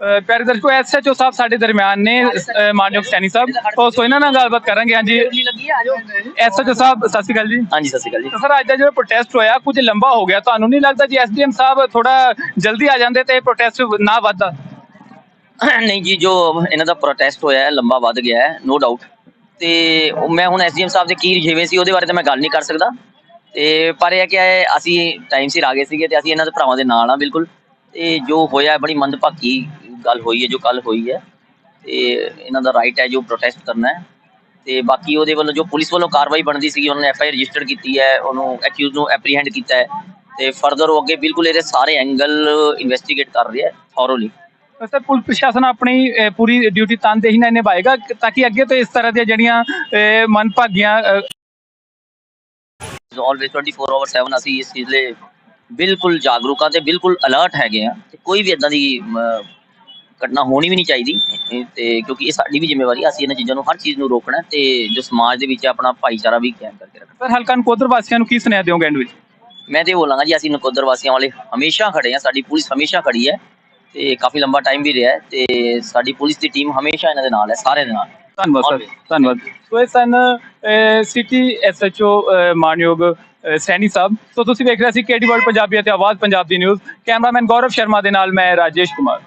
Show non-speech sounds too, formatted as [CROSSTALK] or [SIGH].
ਪਿਆਰੇ ਦਰਸ਼ਕੋ ਐਸਐਚਓ ਸਾਹਿਬ ਸਾਡੇ ਦਰਮਿਆਨ ਨੇ ਮਾਨਯੋਗ ਸੈਣੀ ਸਾਹਿਬ। ਉਹ ਸੋ ਇਹਨਾਂ ਨਾਲ ਗੱਲਬਾਤ ਕਰਾਂਗੇ ਹਾਂਜੀ। ਐਸਐਚਓ ਸਾਹਿਬ ਸਤਿ ਸ਼੍ਰੀ ਅਕਾਲ ਜੀ। ਹਾਂਜੀ ਸਤਿ ਸ਼੍ਰੀ ਅਕਾਲ ਜੀ। ਸਰ ਅੱਜ ਦਾ ਜਿਹੜਾ ਪ੍ਰੋਟੈਸਟ ਹੋਇਆ ਕੁਝ ਲੰਬਾ ਹੋ ਗਿਆ। ਤੁਹਾਨੂੰ ਨਹੀਂ ਲੱਗਦਾ ਜੀ ਐਸਡੀਐਮ ਸਾਹਿਬ ਥੋੜਾ ਜਲਦੀ ਆ ਜਾਂਦੇ ਤੇ ਪ੍ਰੋਟੈਸਟ ਨਾ ਵੱਧਦਾ? [CLEARS THROAT] ਨਹੀਂ ਜੀ ਜੋ ਇਹਨਾਂ ਦਾ ਪ੍ਰੋਟੈਸਟ ਹੋਇਆ ਹੈ ਲੰਬਾ ਵੱਧ ਗਿਆ ਹੈ ਨੋ ਡਾਊਟ ਤੇ ਮੈਂ ਹੁਣ ਐਸਡੀਐਮ ਸਾਹਿਬ ਦੇ ਕੀ ਰਜੇਵੇਂ ਸੀ ਉਹਦੇ ਬਾਰੇ ਤਾਂ ਮੈਂ ਗੱਲ ਨਹੀਂ ਕਰ ਸਕਦਾ। ਤੇ ਪਰ ਇਹ ਕਿ ਅਸੀਂ ਟਾਈਮ ਸਿਰ ਆ ਗਏ ਸੀਗੇ ਤੇ ਅਸੀਂ ਇਹਨਾਂ ਦੇ ਭਰਾਵਾਂ ਦੇ ਨਾਲ ਆ ਬਿਲਕੁਲ। ਤੇ ਜੋ ਹੋਇਆ ਬੜੀ ਮੰਦਭਾਗੀ ਗੱਲ ਹੋਈ ਹੈ ਜੋ ਕੱਲ ਹੋਈ ਹੈ ਤੇ ਇਹਨਾਂ ਦਾ ਰਾਈਟ ਹੈ ਜੋ ਪ੍ਰੋਟੈਸਟ ਕਰਨਾ ਹੈ। ਤੇ ਬਾਕੀ ਉਹਦੇ ਵੱਲੋਂ ਜੋ ਪੁਲਿਸ ਵੱਲੋਂ ਕਾਰਵਾਈ ਬਣਦੀ ਸੀਗੀ ਉਹਨਾਂ ਨੇ ਐਫਆਈਆਰ ਰਜਿਸਟਰ ਕੀਤੀ ਹੈ ਉਹਨੂੰ ਅਕਿਊਜ਼ ਨੂੰ ਐਪਰੀਹੈਂਡ ਕੀਤਾ ਹੈ। ਤੇ ਫਰਦਰ ਉਹ ਅੱਗੇ ਬਿਲਕੁਲ ਇਹਦੇ ਸਾਰੇ ਐਂਗਲ ਇਨਵੈਸਟੀਗੇਟ ਕਰ ਰਿਹਾ ਹੈ ਥੋਰੋਲੀ ਸਰ ਪੁਲਿਸ ਪ੍ਰਸ਼ਾਸਨ ਆਪਣੀ ਪੂਰੀ ਡਿਊਟੀ ਤਨਦੇਹੀ ਨਾਲ ਨਿਭਾਏਗਾ ਤਾਂ ਕਿ ਅੱਗੇ ਤੋਂ ਇਸ ਤਰ੍ਹਾਂ ਦੀਆਂ ਜਿਹੜੀਆਂ ਅ, ਆਲਵੇਸ 24 ਆਵਰ 7 ਅਸੀਂ ਇਸ ਚੀਜ਼ ਲਈ ਬਿਲਕੁਲ ਜਾਗਰੂਕ ਤੇ ਬਿਲਕੁਲ ਅਲਰਟ ਹੈਗੇ ਆ ਕੋਈ ਵੀ ਇਦਾਂ ਦੀ ਘਟਨਾ ਹੋਣੀ ਵੀ ਨਹੀਂ ਚਾਹੀਦੀ। ਤੇ ਕਿਉਂਕਿ ਇਹ ਸਾਡੀ ਵੀ ਜ਼ਿੰਮੇਵਾਰੀ ਹੈ ਅਸੀਂ ਇਹਨਾਂ ਚੀਜ਼ਾਂ ਨੂੰ ਹਰ ਚੀਜ਼ ਨੂੰ ਰੋਕਣਾ ਤੇ ਜੋ ਸਮਾਜ ਦੇ ਵਿੱਚ ਆਪਣਾ ਭਾਈਚਾਰਾ ਵੀ ਕਾਇਮ ਕਰਕੇ ਰੱਖਣਾ। ਸਰ ਹਲਕਾ ਨਕੋਦਰ ਵਾਸੀਆਂ ਨੂੰ ਕੀ ਸੁਨੇਹਾ ਦਿਓਗੇ ਐਂਡ ਵਿੱਚ? ਮੈਂ ਤੇ ਬੋਲਾਂਗਾ ਜੀ ਅਸੀਂ ਨਕੋਦਰ ਵਾਸੀਆਂ ਵਾਲੇ ਹਮੇਸ਼ਾ ਖੜੇ ਆ ਸਾਡੀ ਪੁਲਿਸ ਹਮੇਸ਼ਾ ਖੜੀ ਹੈ ਤੇ ਕਾਫੀ ਲੰਬਾ ਟਾਈਮ ਵੀ ਰਿਹਾ ਹੈ ਤੇ ਸਾਡੀ ਪੁਲਿਸ ਦੀ ਟੀਮ ਹਮੇਸ਼ਾ ਇਹਨਾਂ ਦੇ ਨਾਲ ਹੈ ਸਾਰਿਆਂ ਦੇ ਨਾਲ। ਧੰਨਵਾਦ ਸਰ. ਧੰਨਵਾਦ। ਸੋ ਇਹ ਸਨ ਸਿਟੀ ਐਸਐਚਓ ਮਾਨਯੋਗ ਸੈਣੀ ਸਾਹਿਬ। ਸੋ ਤੁਸੀਂ ਵੇਖ ਰਹੇ ਸੀ ਕੇਡੀ ਵਰਲਡ ਪੰਜਾਬੀ ਅਤੇ ਆਵਾਜ਼ ਪੰਜਾਬ ਦੀ ਨਿਊਜ਼ ਕੈਮਰਾਮੈਨ ਗੌਰਵ ਸ਼ਰਮਾ ਦੇ ਨਾਲ ਮੈਂ ਰਾਜੇਸ਼ ਕੁਮਾਰ।